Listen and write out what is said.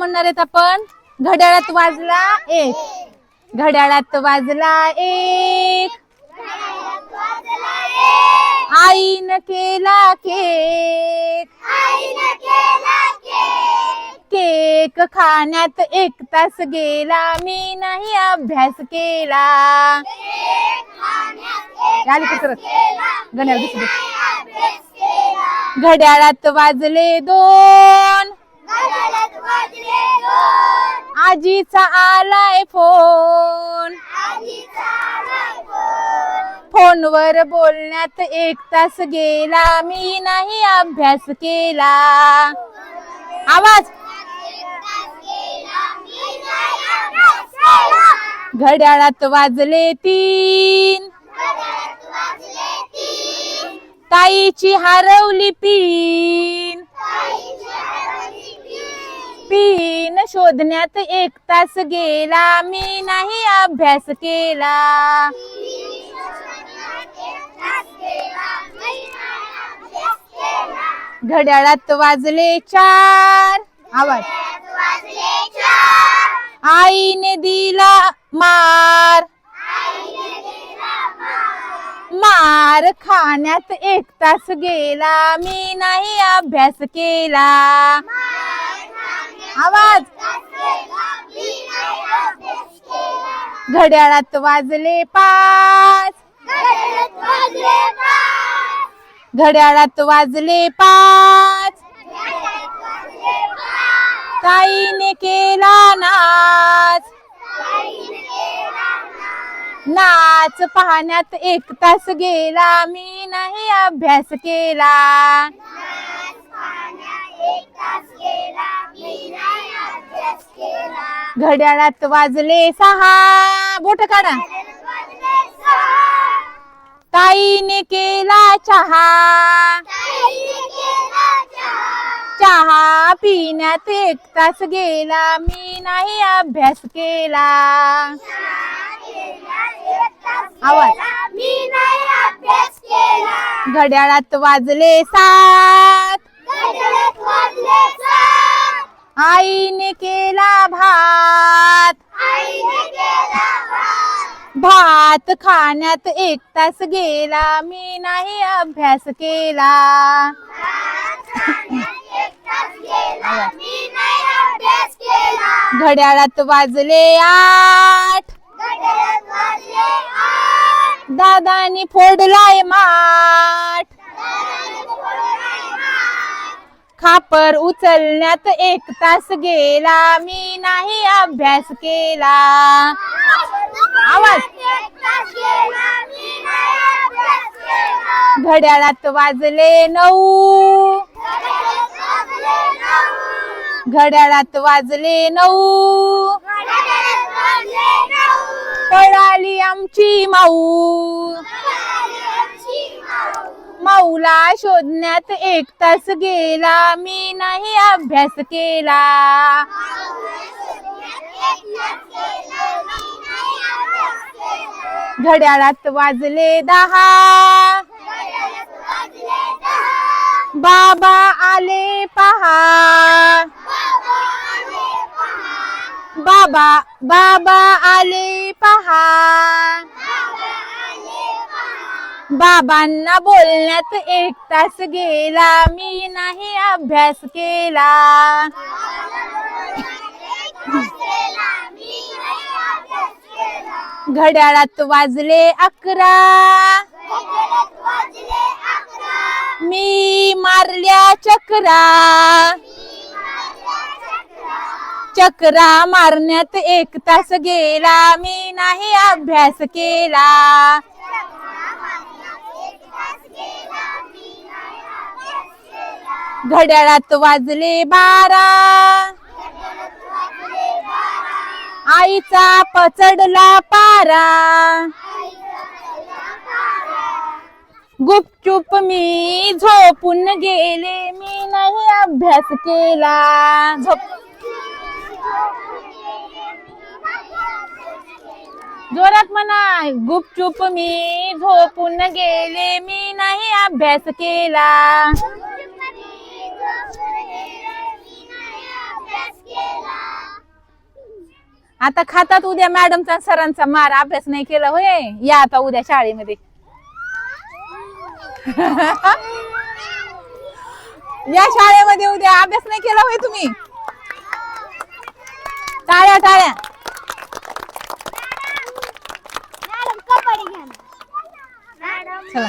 म्हणणार आहेत आपण? घड्याळात वाजला एक. घड्याळात वाजला एक. आईन केला केक. केक खाण्यात एक तास गेला. मी नाही अभ्यास केला. आली घड्याळात वाजले दोन. आजीचा आलाय फोन. फोनवर बोलण्यात एक तास गेला मी नाही अभ्यास केला. आवाज! घड्याळात वाजले तीन. ताईची हरवली पीन पीन शोधण्यात एक तास गेला. मी नाही अभ्यास केला. घड्याळात वाजले चार. आवाज. आईने दिला मार. मार खाण्यात एक तास गेला. मी नाही अभ्यास केला. आवाज. घड्याळात वाजले पाच. घड्याळात वाजले पाच. ताईने केला नाच. नाच पाहण्यात एक तास गेला. मी नाही अभ्यास केला. घड्याळात वाजले सहा. बोट काढा. ताईने केला चहा. चहा पिण्यात एक तास गेला. मी नाही अभ्यास केला. आवाज. मी नाही अभ्यास केला घड्याळात वाजले सात घड्याळात वाजले सात. आईने केला भात. आईने केला भात. भात खाण्यात एक तास गेला. मी नाही अभ्यास केला. घड्याळात वाजले आठ. दादानी फोडलाय माठ दादाने फोडलाय माठ. खापर उचलण्यात एक तास गेला मी नाही अभ्यास केला आवाज. घड्याळात वाजले नऊ घड्याळात वाजले नऊ. पळाली आमची माऊ. माऊला शोधण्यात एक तास गेला. मी नाही अभ्यास केला. घड्याळात वाजले दहा. बाबा आले पहा. बाबा बाबा आले पहा. बाबांना बोलण्यात एक तास गेला. मी नाही अभ्यास केला. घड्याळात वाजले अकरा. मी मारल्या चक्रा. चक्रा मारण्यात एक तास गेला. मी नाही अभ्यास केला. घड्याळात वाजले बारा. आईचा पचडला पारा. गुपचूप मी झोपून गेले मी नाही अभ्यास केला. झोप. जोरात म्हणा गुपचूप मी झोपून गेले मी नाही अभ्यास केला. अभ्यास केला आता खातात उद्या मॅडमचा सरांचा मार अभ्यास नाही केला होय. या आता उद्या शाळेमध्ये. या शाळेमध्ये उद्या अभ्यास नाही केला होय तुम्ही. टाळ्या टाळ्या. चला.